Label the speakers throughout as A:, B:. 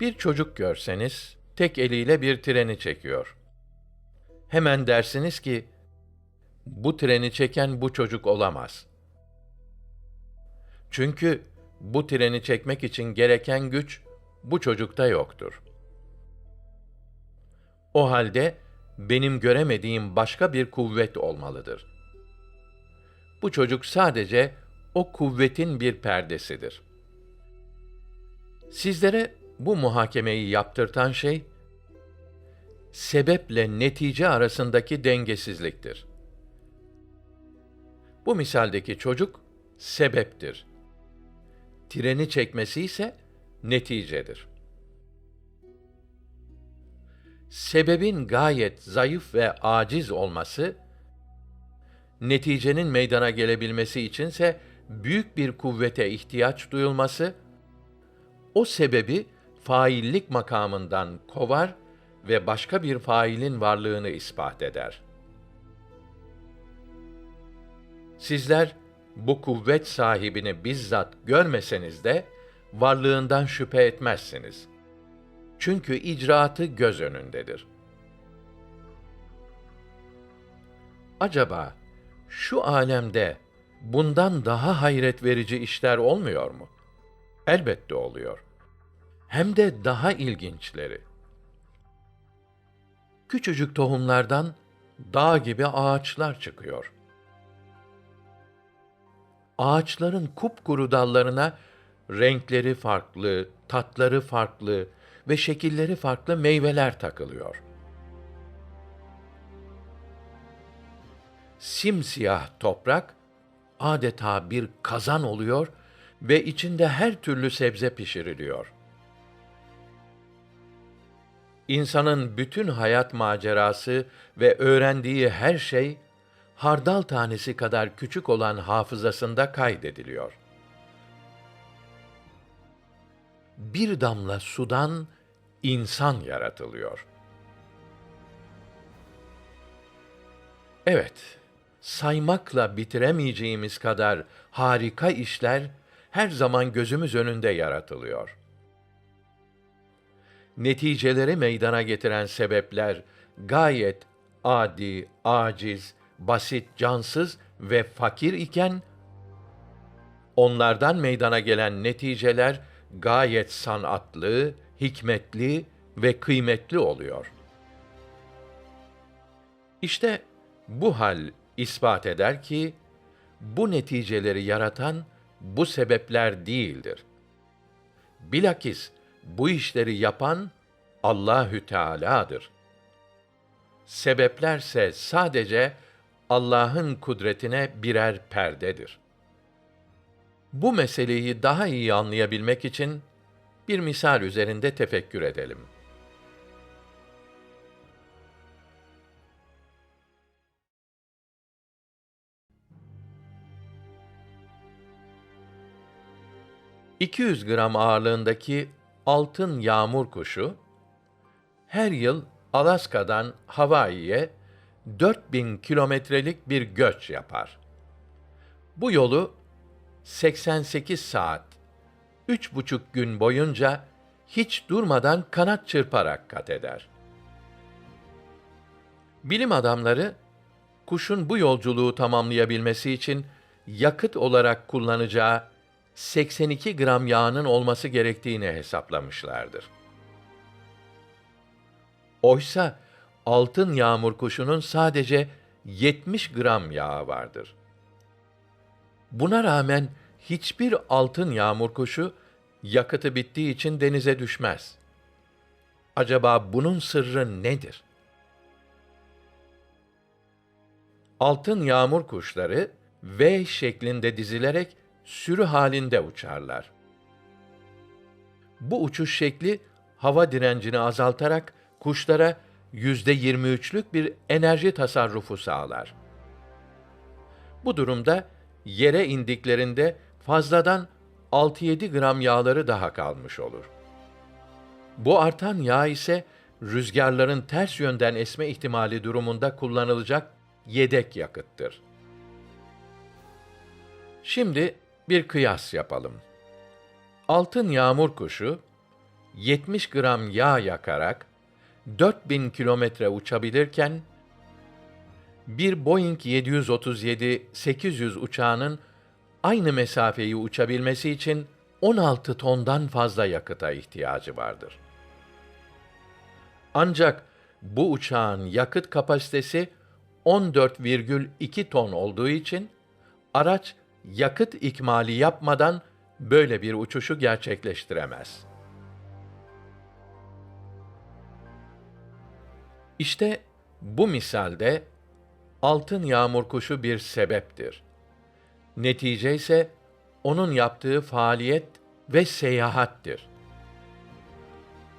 A: Bir çocuk görseniz tek eliyle bir treni çekiyor. Hemen dersiniz ki bu treni çeken bu çocuk olamaz. Çünkü bu treni çekmek için gereken güç bu çocukta yoktur. O halde benim göremediğim başka bir kuvvet olmalıdır. Bu çocuk sadece o kuvvetin bir perdesidir. Sizlere bu muhakemeyi yaptırtan şey sebeple netice arasındaki dengesizliktir. Bu misaldeki çocuk sebeptir. Treni çekmesi ise neticedir. Sebebin gayet zayıf ve aciz olması, neticenin meydana gelebilmesi içinse büyük bir kuvvete ihtiyaç duyulması, o sebebi faillik makamından kovar ve başka bir failin varlığını ispat eder. Sizler bu kuvvet sahibini bizzat görmeseniz de varlığından şüphe etmezsiniz. Çünkü icraatı göz önündedir. Acaba şu alemde bundan daha hayret verici işler olmuyor mu? Elbette oluyor. Hem de daha ilginçleri. Küçücük tohumlardan dağ gibi ağaçlar çıkıyor. Ağaçların kupkuru dallarına renkleri farklı, tatları farklı ve şekilleri farklı meyveler takılıyor. Simsiyah toprak adeta bir kazan oluyor ve içinde her türlü sebze pişiriliyor. İnsanın bütün hayat macerası ve öğrendiği her şey hardal tanesi kadar küçük olan hafızasında kaydediliyor. Bir damla sudan insan yaratılıyor. Evet, saymakla bitiremeyeceğimiz kadar harika işler her zaman gözümüz önünde yaratılıyor. Neticeleri meydana getiren sebepler gayet adi, aciz, basit, cansız ve fakir iken onlardan meydana gelen neticeler gayet sanatlı, hikmetli ve kıymetli oluyor. İşte bu hal ispat eder ki bu neticeleri yaratan bu sebepler değildir. Bilakis bu işleri yapan Allahü Teala'dır. Sebeplerse sadece Allah'ın kudretine birer perdedir. Bu meseleyi daha iyi anlayabilmek için bir misal üzerinde tefekkür edelim. ...200 gram ağırlığındaki altın yağmur kuşu... ...her yıl Alaska'dan Hawaii'ye 4000 kilometrelik bir göç yapar. Bu yolu 88 saat, üç buçuk gün boyunca hiç durmadan kanat çırparak kat eder. Bilim adamları, kuşun bu yolculuğu tamamlayabilmesi için yakıt olarak kullanacağı 82 gram yağının olması gerektiğini hesaplamışlardır. Oysa altın yağmur kuşunun sadece 70 gram yağı vardır. Buna rağmen hiçbir altın yağmur kuşu yakıtı bittiği için denize düşmez. Acaba bunun sırrı nedir? Altın yağmur kuşları V şeklinde dizilerek sürü halinde uçarlar. Bu uçuş şekli hava direncini azaltarak kuşlara yüzde yirmi üçlük bir enerji tasarrufu sağlar. Bu durumda yere indiklerinde fazladan 6-7 gram yağları daha kalmış olur. Bu artan yağ ise rüzgarların ters yönden esme ihtimali durumunda kullanılacak yedek yakıttır. Şimdi bir kıyas yapalım. Altın yağmur kuşu 70 gram yağ yakarak 4000 kilometre uçabilirken bir Boeing 737-800 uçağının aynı mesafeyi uçabilmesi için 16 tondan fazla yakıta ihtiyacı vardır. Ancak bu uçağın yakıt kapasitesi 14,2 ton olduğu için araç yakıt ikmali yapmadan böyle bir uçuşu gerçekleştiremez. İşte bu misalde altın yağmur kuşu bir sebeptir. Netice ise onun yaptığı faaliyet ve seyahattir.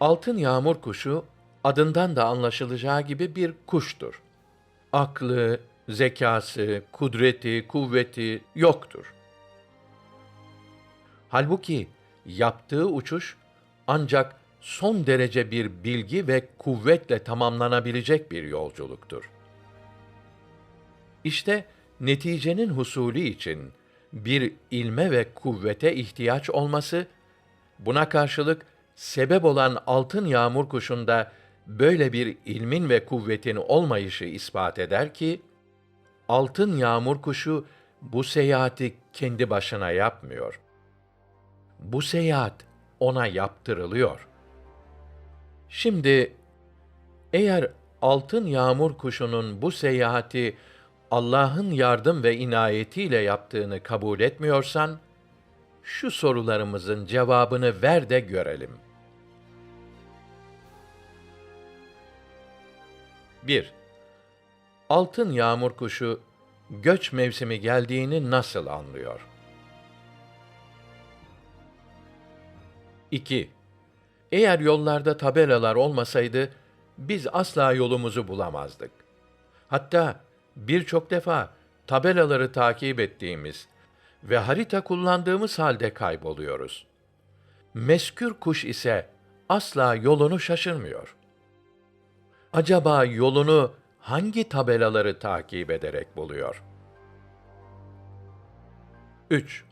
A: Altın yağmur kuşu adından da anlaşılacağı gibi bir kuştur. Aklı, zekası, kudreti, kuvveti yoktur. Halbuki yaptığı uçuş ancak son derece bir bilgi ve kuvvetle tamamlanabilecek bir yolculuktur. İşte neticenin husulü için bir ilme ve kuvvete ihtiyaç olması, buna karşılık sebep olan altın yağmur kuşunda böyle bir ilmin ve kuvvetin olmayışı ispat eder ki, altın yağmur kuşu bu seyahati kendi başına yapmıyor. Bu seyahat ona yaptırılıyor. Şimdi eğer altın yağmur kuşunun bu seyahati Allah'ın yardım ve inayetiyle yaptığını kabul etmiyorsan, şu sorularımızın cevabını ver de görelim. 1. Altın yağmur kuşu göç mevsimi geldiğini nasıl anlıyor? 2. Eğer yollarda tabelalar olmasaydı biz asla yolumuzu bulamazdık. Hatta birçok defa tabelaları takip ettiğimiz ve harita kullandığımız halde kayboluyoruz. Meskür kuş ise asla yolunu şaşırmıyor. Acaba yolunu hangi tabelaları takip ederek buluyor? 3.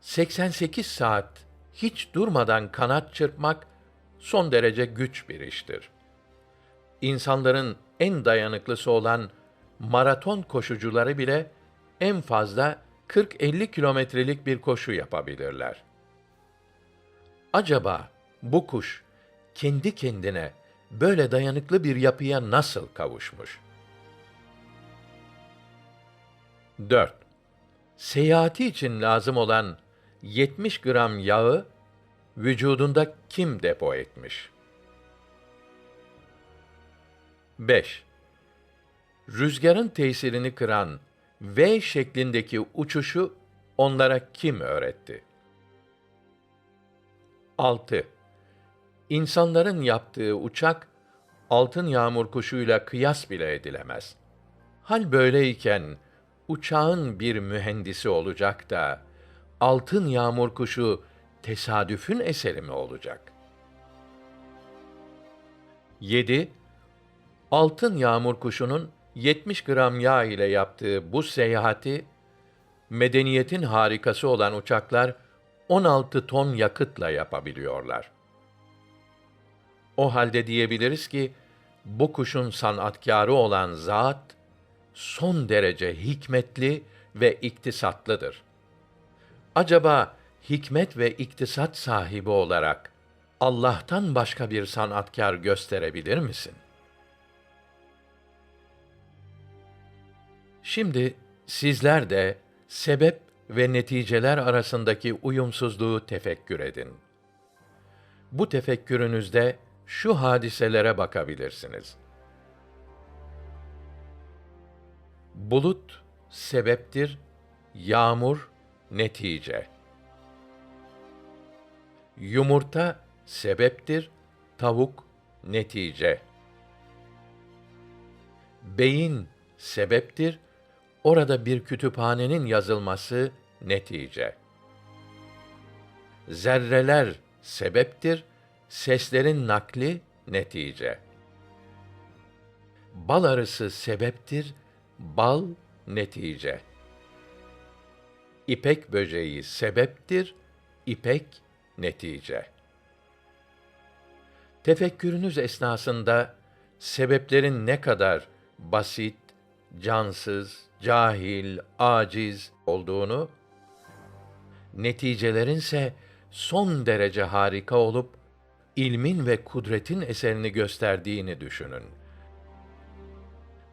A: 88 saat hiç durmadan kanat çırpmak son derece güç bir iştir. İnsanların en dayanıklısı olan maraton koşucuları bile en fazla 40-50 kilometrelik bir koşu yapabilirler. Acaba bu kuş kendi kendine böyle dayanıklı bir yapıya nasıl kavuşmuş? 4. Seyahati için lazım olan 70 gram yağı vücudunda kim depo etmiş? 5. Rüzgarın tesirini kıran V şeklindeki uçuşu onlara kim öğretti? 6. İnsanların yaptığı uçak altın yağmur kuşuyla kıyas bile edilemez. Hal böyleyken uçağın bir mühendisi olacak da altın yağmur kuşu tesadüfün eseri mi olacak? 7. Altın yağmur kuşunun 70 gram yağ ile yaptığı bu seyahati medeniyetin harikası olan uçaklar 16 ton yakıtla yapabiliyorlar. O halde diyebiliriz ki bu kuşun sanatkarı olan zat son derece hikmetli ve iktisatlıdır. Acaba hikmet ve iktisat sahibi olarak Allah'tan başka bir sanatkar gösterebilir misin? Şimdi sizler de sebep ve neticeler arasındaki uyumsuzluğu tefekkür edin. Bu tefekkürünüzde şu hadiselere bakabilirsiniz. Bulut sebeptir, yağmur netice. Yumurta sebeptir, tavuk netice. Beyin sebeptir, orada bir kütüphanenin yazılması netice. Zerreler sebeptir, seslerin nakli netice. Bal arısı sebeptir, bal netice. İpek böceği sebeptir, ipek netice. Tefekkürünüz esnasında sebeplerin ne kadar basit, cansız, cahil, aciz olduğunu, neticelerinse son derece harika olup ilmin ve kudretin eserini gösterdiğini düşünün.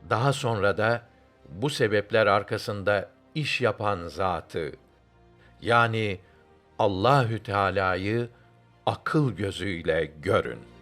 A: Daha sonra da bu sebepler arkasında iş yapan zatı yani Allahü Teala'yı akıl gözüyle görün.